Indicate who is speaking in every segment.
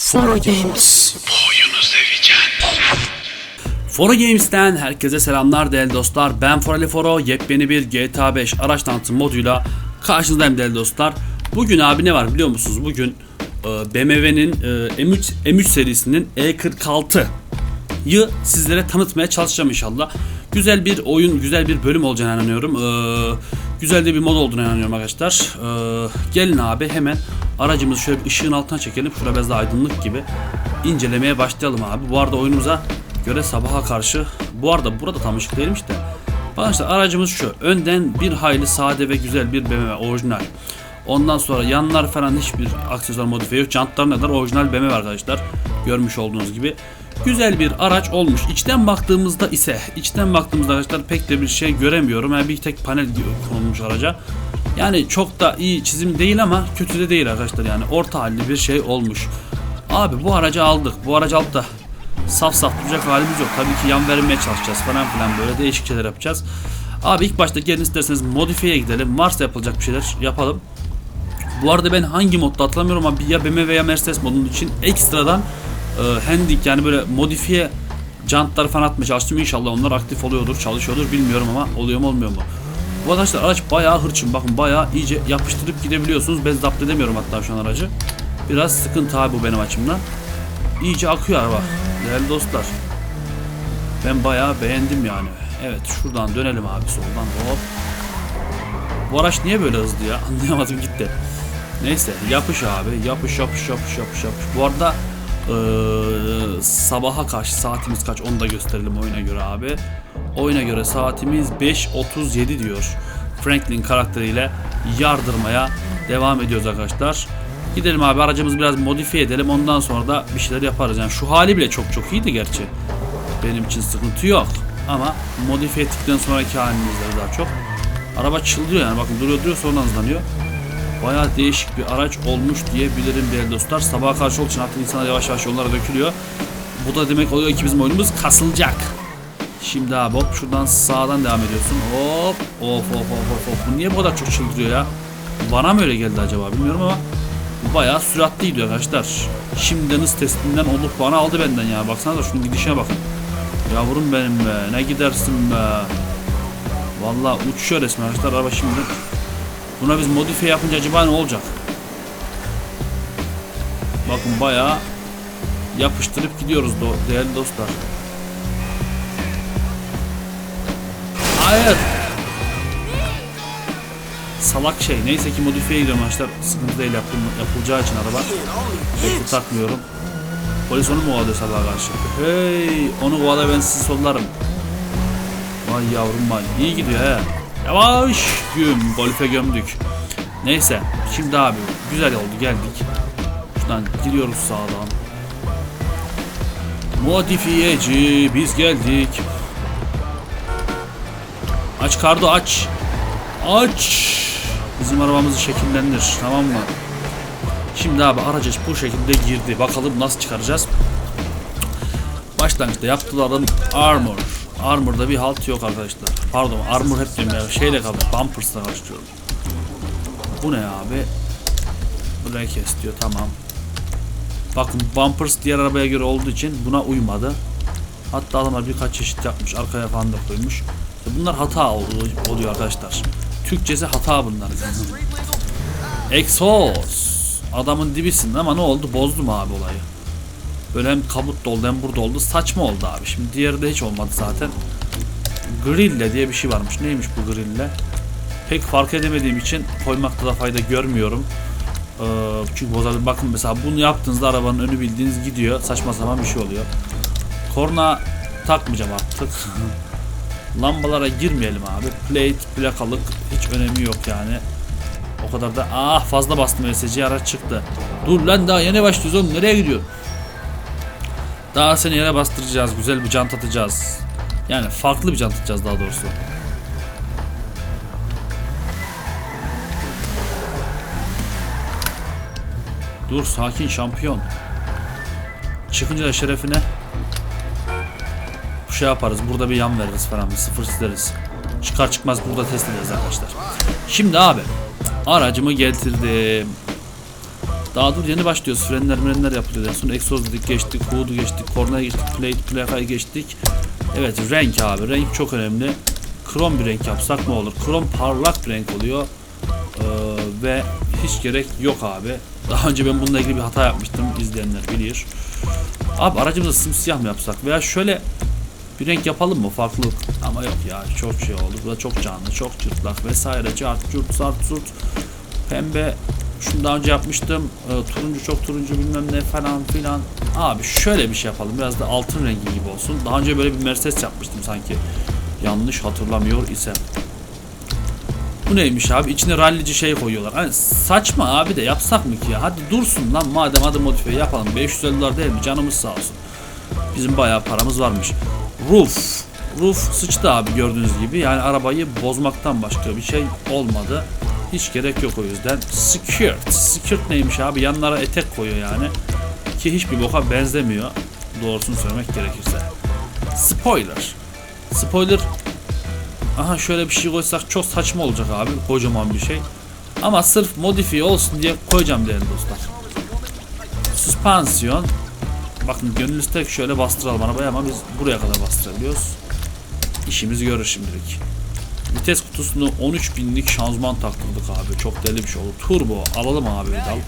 Speaker 1: Foro Games.
Speaker 2: Foro Games'ten herkese selamlar değerli dostlar. Ben Forali Foro. Yepyeni bir GTA 5 araç tanıtım moduyla karşınızdayım değerli dostlar. Bugün abi ne var biliyor musunuz? Bugün e, BMW'nin e, M3, M3 serisinin E46'yı sizlere tanıtmaya çalışacağım inşallah. Güzel bir oyun, güzel bir bölüm olacağını inanıyorum. Güzel de bir mod olduğunu inanıyorum arkadaşlar. E, gelin abi hemen aracımızı şöyle ışığın altına çekelim. Şurada biraz daha aydınlık gibi. incelemeye başlayalım abi. Bu arada oyunumuza göre sabaha karşı bu arada burada tam ışık değilmiş de Arkadaşlar aracımız şu önden bir hayli sade ve güzel bir BMW orijinal ondan sonra yanlar falan hiçbir aksesuar modifiye yok jantlar neler orijinal BMW arkadaşlar görmüş olduğunuz gibi güzel bir araç olmuş içten baktığımızda ise içten baktığımızda arkadaşlar pek de bir şey göremiyorum yani bir tek panel konulmuş araca yani çok da iyi çizim değil ama kötü de değil arkadaşlar yani orta halli bir şey olmuş abi bu aracı aldık bu aracı alıp da saf saf duracak halimiz yok. Tabii ki yan vermeye çalışacağız falan filan böyle değişik şeyler yapacağız. Abi ilk başta gelin isterseniz modifiyeye gidelim. Varsa yapılacak bir şeyler yapalım. Bu arada ben hangi modda hatırlamıyorum ama ya BMW ya Mercedes modunun için ekstradan e, handik yani böyle modifiye jantlar falan atmaya çalıştım. İnşallah onlar aktif oluyordur, çalışıyordur bilmiyorum ama oluyor mu olmuyor mu? Bu arkadaşlar araç bayağı hırçın. Bakın bayağı iyice yapıştırıp gidebiliyorsunuz. Ben zapt edemiyorum hatta şu an aracı. Biraz sıkıntı abi bu benim açımdan. İyice akıyor araba. Değerli dostlar. Ben bayağı beğendim yani. Evet şuradan dönelim abi soldan hop. Bu araç niye böyle hızlı ya? Anlayamadım gitti. Neyse yapış abi. Yapış yapış yapış yapış yapış. Bu arada eee, sabaha karşı saatimiz kaç onu da gösterelim oyuna göre abi. Oyuna göre saatimiz 5.37 diyor. Franklin karakteriyle yardırmaya devam ediyoruz arkadaşlar. Gidelim abi aracımızı biraz modifiye edelim ondan sonra da bir şeyler yaparız. Yani şu hali bile çok çok iyiydi gerçi. Benim için sıkıntı yok. Ama modifiye ettikten sonraki halimizde daha çok. Araba çıldırıyor yani bakın duruyor duruyor sonra hızlanıyor. Bayağı değişik bir araç olmuş diyebilirim değerli dostlar. Sabaha karşı olduğu için artık insanlar yavaş yavaş yollara dökülüyor. Bu da demek oluyor ki bizim oyunumuz kasılacak. Şimdi abi hop şuradan sağdan devam ediyorsun. Hop of of of of. Bu niye bu kadar çok çıldırıyor ya? Bana mı öyle geldi acaba bilmiyorum ama bu bayağı süratli gidiyor arkadaşlar. Şimdiden hız testinden olup bana aldı benden ya. Baksana da şunun gidişine bakın. Yavrum benim be. Ne gidersin be. Vallahi uçuyor resmen arkadaşlar araba şimdi. Buna biz modifiye yapınca acaba ne olacak? Bakın bayağı yapıştırıp gidiyoruz do değerli dostlar. Hayır. Salak şey. Neyse ki modifiye gidiyorum arkadaşlar. Sıkıntı değil yapıl yapılacağı için araba. De takmıyorum. Polis onu mu kovalıyor sabaha karşı? Hey, onu kovala ben sizi sollarım. Vay yavrum vay. İyi gidiyor he. Yavaş güm. Golfe gömdük. Neyse. Şimdi abi güzel oldu geldik. Şuradan giriyoruz sağdan. Modifiyeci biz geldik. Aç kardo aç. Aç. Bizim arabamızı şekillendir tamam mı? Şimdi abi araca bu şekilde girdi. Bakalım nasıl çıkaracağız. Başlangıçta yaptılarım armor. Armor'da bir halt yok arkadaşlar. Pardon armor hep diyorum ya. Şeyle kaldı. Bumpers'la karıştırıyorum. Bu ne abi? Buraya kes diyor tamam. Bakın bumpers diğer arabaya göre olduğu için buna uymadı. Hatta adamlar birkaç çeşit yapmış. Arkaya falan da koymuş. Bunlar hata ol- oluyor arkadaşlar. Türkçesi hata bunlar. Exhaust. Adamın dibisin ama ne oldu? Bozdum abi olayı. Böyle hem kabut doldu hem burada oldu. Saçma oldu abi. Şimdi diğeri de hiç olmadı zaten. Grille diye bir şey varmış. Neymiş bu grille? Pek fark edemediğim için koymakta da fayda görmüyorum. Ee, çünkü bozabilir. Bakın mesela bunu yaptığınızda arabanın önü bildiğiniz gidiyor. Saçma sapan bir şey oluyor. Korna takmayacağım artık. Lambalara girmeyelim abi. Plate, plakalık hiç önemi yok yani. O kadar da ah fazla bastım SC araç çıktı. Dur lan daha yeni başlıyoruz oğlum nereye gidiyorsun? Daha seni yere bastıracağız. Güzel bir jant atacağız. Yani farklı bir jant atacağız daha doğrusu. Dur sakin şampiyon. Çıkınca da şerefine bu şey yaparız. Burada bir yan veririz falan. Bir sıfır sileriz. Çıkar çıkmaz burada test ederiz arkadaşlar. Şimdi abi aracımı getirdim. Daha dur yeni başlıyoruz. Frenler frenler yapılıyor. En son egzoz dedik geçtik. Hood'u geçtik. Kornaya geçtik. Plate plakayı geçtik. Evet renk abi. Renk çok önemli. Krom bir renk yapsak ne olur? Krom parlak bir renk oluyor. Ee, ve hiç gerek yok abi. Daha önce ben bununla ilgili bir hata yapmıştım. İzleyenler bilir. Abi aracımızı simsiyah mı yapsak? Veya şöyle bir renk yapalım mı farklılık? Ama yok ya çok şey oldu. Bu da çok canlı, çok cırtlak vesaire. Cart, curt, sart, surt. Pembe şunu daha önce yapmıştım. Ee, turuncu çok turuncu bilmem ne falan filan. Abi şöyle bir şey yapalım. Biraz da altın rengi gibi olsun. Daha önce böyle bir Mercedes yapmıştım sanki. Yanlış hatırlamıyor isem. Bu neymiş abi? İçine rallici şey koyuyorlar. Hani saçma abi de yapsak mı ki ya? Hadi dursun lan madem adı modifiye yapalım. 550 dolar değil mi? Canımız sağ olsun. Bizim bayağı paramız varmış. Roof. Roof sıçtı abi gördüğünüz gibi. Yani arabayı bozmaktan başka bir şey olmadı. Hiç gerek yok o yüzden. Skirt. Skirt neymiş abi? Yanlara etek koyuyor yani. Ki hiçbir boka benzemiyor. Doğrusunu söylemek gerekirse. Spoiler. Spoiler. Aha şöyle bir şey koysak çok saçma olacak abi. Kocaman bir şey. Ama sırf modifiye olsun diye koyacağım değerli dostlar. Süspansiyon. Bakın gönül istek şöyle bastıralım arabayı ama biz buraya kadar bastırabiliyoruz. İşimizi görür şimdilik. Vites kutusunu 13 binlik şanzıman taktırdık abi. Çok deli bir şey oldu. Turbo alalım abi dal.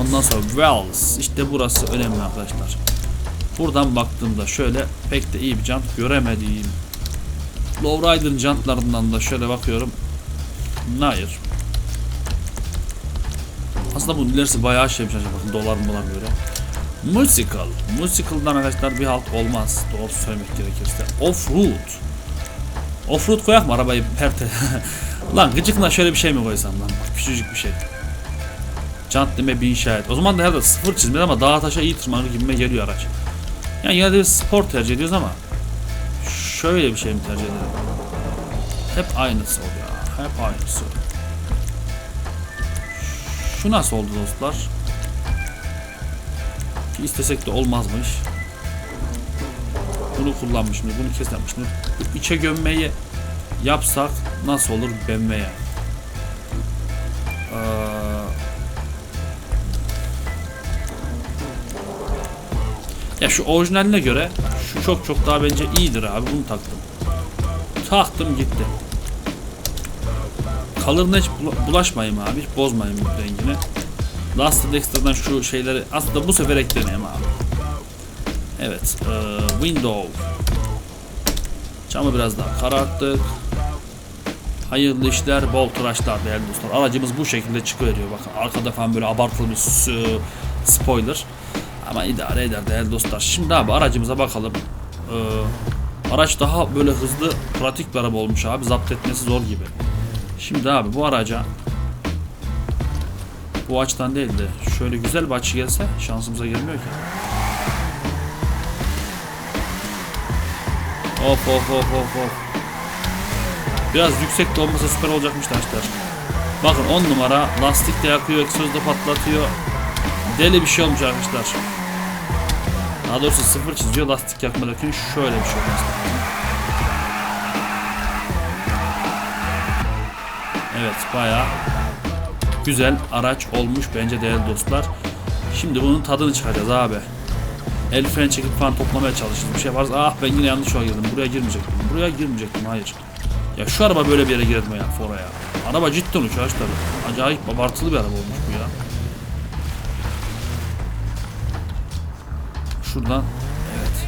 Speaker 2: Ondan sonra Wells. İşte burası önemli arkadaşlar. Buradan baktığımda şöyle pek de iyi bir jant göremediğim. Lowrider'ın jantlarından da şöyle bakıyorum. Hayır. Aslında bunun ilerisi bayağı şeymiş acaba bakın dolar mı dolar göre. Musical. Musical'dan arkadaşlar bir halt olmaz. Doğru söylemek gerekirse. Off-road. Off-road koyak mı arabayı perte? lan gıcıkla şöyle bir şey mi koysam lan? Küçücük bir şey. Jant deme bir inşa et. O zaman da herhalde sıfır çizmeli ama dağa taşa iyi tırmanır gibime geliyor araç. Yani yine de bir spor tercih ediyoruz ama şöyle bir şey mi tercih edelim? Hep aynısı oluyor. Hep aynısı. Şu nasıl oldu dostlar? Ki istesek de olmazmış. Bunu kullanmışım, bunu kesin yapmışım. İçe gömmeyi yapsak nasıl olur benmeye? Ee, ya şu orijinaline göre şu çok çok daha bence iyidir abi bunu taktım. Taktım gitti. Kalırına hiç bula- bulaşmayayım abi. Hiç bozmayayım rengini. Last Dexter'dan şu şeyleri aslında bu sefer ekleneyim abi. Evet. eee, window. Camı biraz daha kararttık. Hayırlı işler, bol tıraşlar değerli dostlar. Aracımız bu şekilde çıkıveriyor. Bakın arkada falan böyle abartılı bir spoiler. Ama idare eder değerli dostlar. Şimdi abi aracımıza bakalım. Eee, araç daha böyle hızlı, pratik bir araba olmuş abi. Zapt etmesi zor gibi. Şimdi abi bu araca bu açıdan değil de şöyle güzel bir açı gelse şansımıza gelmiyor ki. Hop hop hop hop hop. Biraz yüksek de olmasa süper olacakmış arkadaşlar. Bakın 10 numara lastik de yakıyor, egzoz da patlatıyor. Deli bir şey olmuş arkadaşlar. Daha doğrusu sıfır çiziyor lastik yakma dökün şöyle bir şey olmuş. Evet bayağı güzel araç olmuş bence değerli dostlar. Şimdi bunun tadını çıkacağız abi. El freni çekip falan toplamaya çalışırız. Bir şey varsa ah ben yine yanlış yola girdim. Buraya girmeyecektim. Buraya girmeyecektim. Hayır. Ya şu araba böyle bir yere girme ya Fora'ya. Araba cidden uçuyor arkadaşlar. Acayip abartılı bir araba olmuş bu ya. Şuradan evet.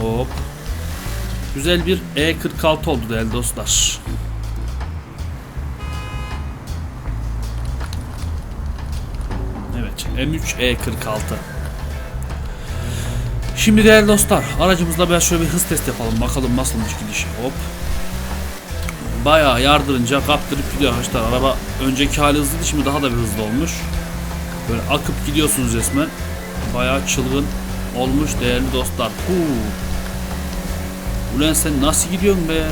Speaker 2: Hop. Güzel bir E46 oldu değerli dostlar. Evet, M3 E46. Şimdi değerli dostlar, aracımızla biraz şöyle bir hız test yapalım. Bakalım nasılmış gidişi. Hop. Bayağı yardırınca kaptırıp gidiyor arkadaşlar. Araba önceki hali hızlıydı, şimdi daha da bir hızlı olmuş. Böyle akıp gidiyorsunuz resmen. Bayağı çılgın olmuş değerli dostlar. Huu. Ulan sen nasıl gidiyorsun be?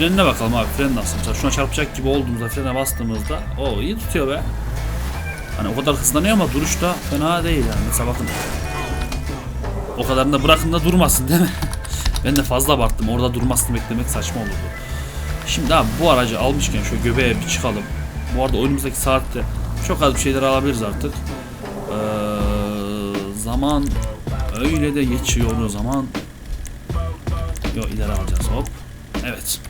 Speaker 2: Frenine bakalım abi fren nasıl? Mesela şuna çarpacak gibi olduğumuzda frene bastığımızda o iyi tutuyor be. Hani o kadar hızlanıyor ama duruşta fena değil yani. Mesela bakın. O kadarını da bırakın da durmasın değil mi? Ben de fazla abarttım. Orada durmasını beklemek saçma olurdu. Şimdi abi bu aracı almışken şu göbeğe bir çıkalım. Bu arada oyunumuzdaki saatte çok az bir şeyler alabiliriz artık. Ee, zaman öyle de geçiyor o zaman. Yok ileri alacağız hop. Evet.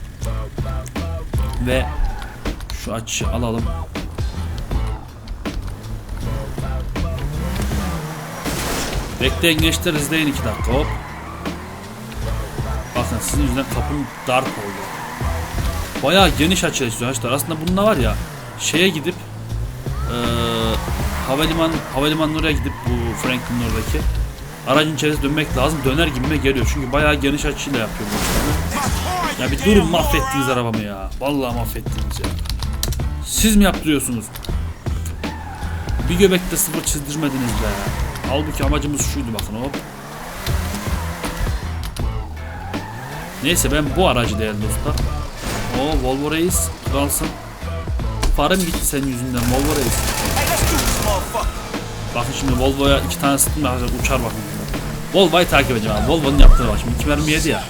Speaker 2: Ve şu açı alalım. Bekleyin gençler izleyin 2 dakika hop. Bakın sizin yüzünden kapım darp oldu. Bayağı geniş açı istiyor arkadaşlar. Aslında bunda var ya şeye gidip eee havaliman havalimanına oraya gidip bu Franklin oradaki aracın içerisine dönmek lazım. Döner gibime geliyor. Çünkü bayağı geniş açıyla yapıyor bu. Ya bir durun mahvettiniz arabamı ya. Vallahi mahvettiniz ya. Siz mi yaptırıyorsunuz? Bir göbekte sıfır çizdirmediniz be. Halbuki amacımız şuydu bakın hop. Neyse ben bu aracı değerli dostlar. O Volvo Reis kralsın. Farım gitti senin yüzünden Volvo Reis. Bakın şimdi Volvo'ya iki tane sıktım uçar bakın. Volvo'yu takip edeceğim abi. Volvo'nun yaptığına bak şimdi 2 mermi ya.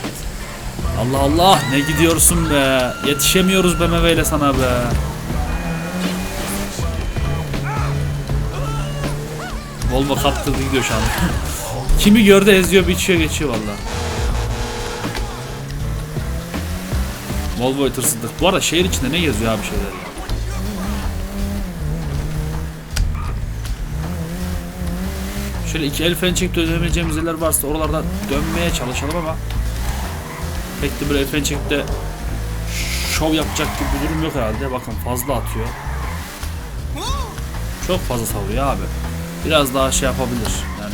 Speaker 2: Allah Allah ne gidiyorsun be. Yetişemiyoruz BMW ile sana be. Volvo kaptırdı gidiyor şu an. Kimi gördü eziyor biçiyor geçiyor valla. Volvo'yu tırsıdık. Bu arada şehir içinde ne geziyor abi şeyler. Şöyle iki el fren çekip dönebileceğimiz yerler varsa oralarda dönmeye çalışalım ama pek de böyle de şov yapacak gibi bir durum yok herhalde. Bakın fazla atıyor. Çok fazla savuruyor abi. Biraz daha şey yapabilir yani.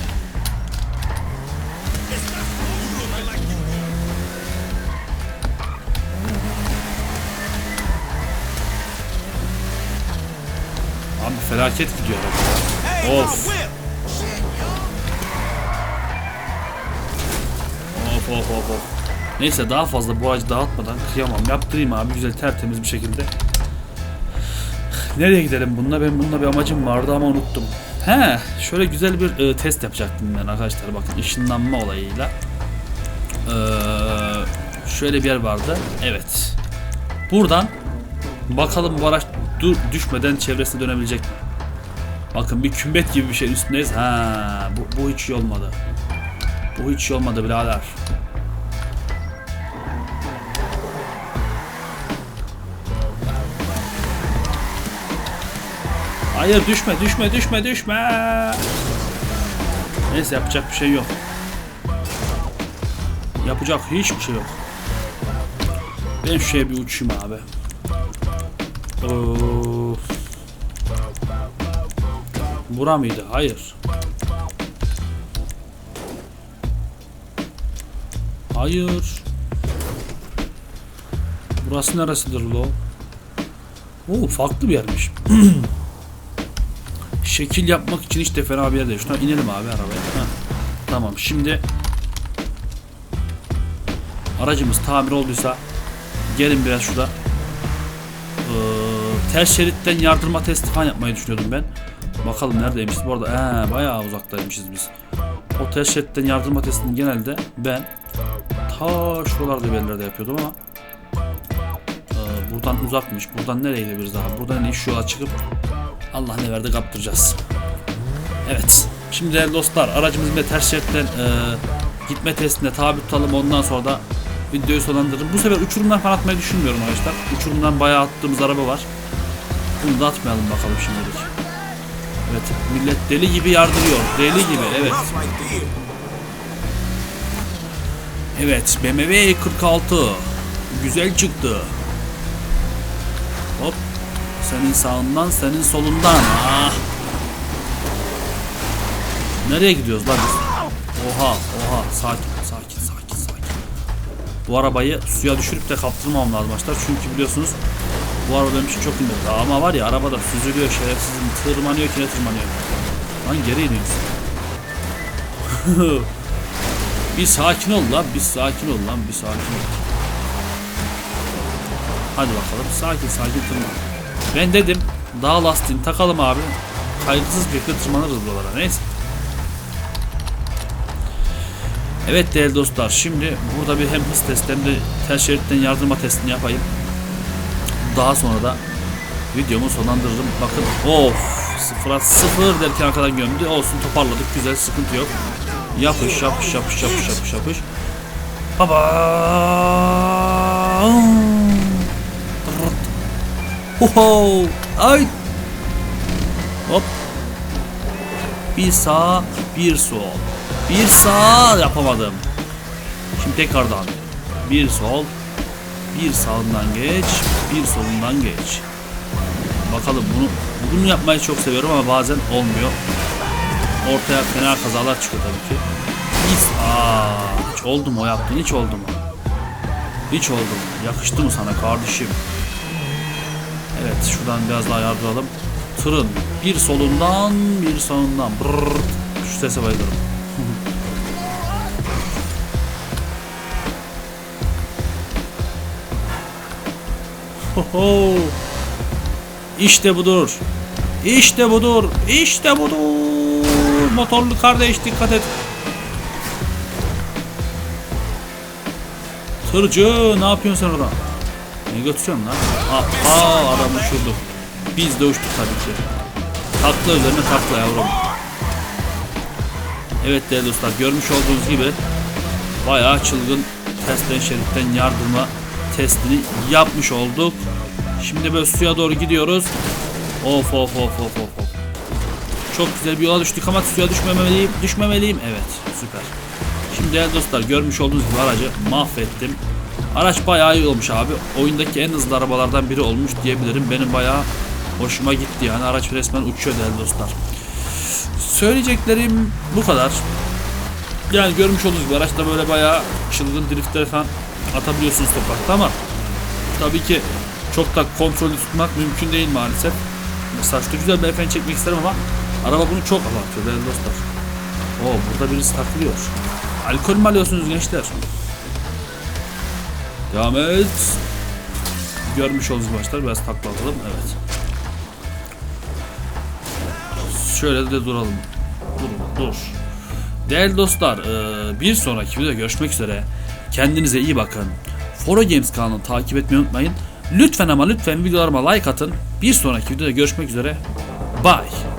Speaker 2: Abi felaket gidiyor araba ya. Of. Of of of of. Neyse daha fazla bu ağacı dağıtmadan kıyamam. Yaptırayım abi güzel tertemiz bir şekilde. Nereye gidelim bununla? Ben bununla bir amacım vardı ama unuttum. He, şöyle güzel bir e, test yapacaktım ben arkadaşlar. Bakın ışınlanma olayıyla. Ee, şöyle bir yer vardı. Evet. Buradan bakalım bu araç dur, düşmeden çevresine dönebilecek mi? Bakın bir kümbet gibi bir şey üstündeyiz. Ha, bu, bu hiç iyi olmadı. Bu hiç iyi olmadı birader. Hayır düşme düşme düşme düşme. Neyse yapacak bir şey yok. Yapacak hiçbir şey yok. Ben şeye bir uçayım abi. Of. Bura mıydı? Hayır. Hayır. Burası neresidir lo? Oo farklı bir yermiş. Şekil yapmak için hiç de fena bir yer değil. Şuna inelim abi arabaya. Heh. Tamam şimdi aracımız tamir olduysa gelin biraz şurada ee, ters şeritten yardırma testi falan yapmayı düşünüyordum ben. Bakalım neredeymişiz bu arada. Ee, bayağı uzaktaymışız biz. O ters şeritten yardırma testini genelde ben ta şuralarda yerlerde yapıyordum ama ee, buradan uzakmış. Buradan nereye gidebiliriz daha? Buradan iyi şu yola çıkıp Allah ne verdi kaptıracağız. Evet. Şimdi değerli dostlar aracımızın da ters şeritten e, gitme testine tabi tutalım ondan sonra da videoyu sonlandırırım. Bu sefer uçurumdan falan atmayı düşünmüyorum arkadaşlar. Uçurumdan bayağı attığımız araba var. Bunu da atmayalım bakalım şimdilik. Evet millet deli gibi yardırıyor. Deli gibi evet. Evet BMW 46 güzel çıktı. Senin sağından, senin solundan. Ah. Nereye gidiyoruz lan biz? Oha, oha. Sakin, sakin, sakin, sakin. Bu arabayı suya düşürüp de kaptırmamam lazım arkadaşlar. Çünkü biliyorsunuz bu araba benim için çok kıymetli. Ama var ya arabada süzülüyor şerefsizim. Tırmanıyor ki ne tırmanıyor. Lan geri iniyorsun. bir sakin ol lan, bir sakin ol lan, bir sakin ol. Hadi bakalım, sakin sakin tırman. Ben dedim dağ lastiğini takalım abi. Kaygısız bir şekilde tırmanırız buralara. Neyse. Evet değerli dostlar şimdi burada bir hem hız testi hem de ters şeritten yardırma testini yapayım. Daha sonra da videomu sonlandırırım. Bakın of sıfıra sıfır derken arkadan gömdü. Olsun toparladık güzel sıkıntı yok. Yapış yapış yapış yapış yapış yapış. Baba. Hoho. Ay. Hop. Bir sağ, bir sol. Bir sağ yapamadım. Şimdi tekrardan. Bir sol, bir sağından geç, bir solundan geç. Bakalım bunu bunu yapmayı çok seviyorum ama bazen olmuyor. Ortaya fena kazalar çıkıyor tabii ki. Hiç, aa, hiç oldu mu o yaptın? Hiç oldu mu? Hiç oldu mu? Yakıştı mı sana kardeşim? Evet şuradan biraz daha yardıralım. Tırın bir solundan bir sağından. Brrr. Şu sese bayılırım. Hoho. İşte budur. İşte budur. İşte budur. Motorlu kardeş dikkat et. Tırcı ne yapıyorsun sen orada? Ne götürüyorsun lan? Aha adam uçurdu. Biz de uçtuk tabii ki. Takla üzerine takla yavrum. Evet değerli dostlar görmüş olduğunuz gibi bayağı çılgın tersten şeritten yardırma testini yapmış olduk. Şimdi böyle suya doğru gidiyoruz. Of of of of of of. Çok güzel bir yola düştük ama suya düşmemeliyim. Düşmemeliyim. Evet süper. Şimdi değerli dostlar görmüş olduğunuz gibi aracı mahvettim. Araç bayağı iyi olmuş abi. Oyundaki en hızlı arabalardan biri olmuş diyebilirim. Benim bayağı hoşuma gitti yani. Araç resmen uçuyor değerli dostlar. Söyleyeceklerim bu kadar. Yani görmüş olduğunuz gibi araçta böyle bayağı çılgın driftler falan atabiliyorsunuz toprakta ama tabii ki çok da kontrollü tutmak mümkün değil maalesef. Şurada güzel bir efendim çekmek isterim ama araba bunu çok abartıyor değerli dostlar. Oo burada birisi takılıyor. Alkol mü alıyorsunuz gençler? Devam et. Görmüş olduğunuz başlar biraz takla atalım. Evet. Şöyle de duralım. Dur, dur. Değerli dostlar, eee, bir sonraki videoda görüşmek üzere. Kendinize iyi bakın. Foro Games kanalını takip etmeyi unutmayın. Lütfen ama lütfen videolarıma like atın. Bir sonraki videoda görüşmek üzere. Bye.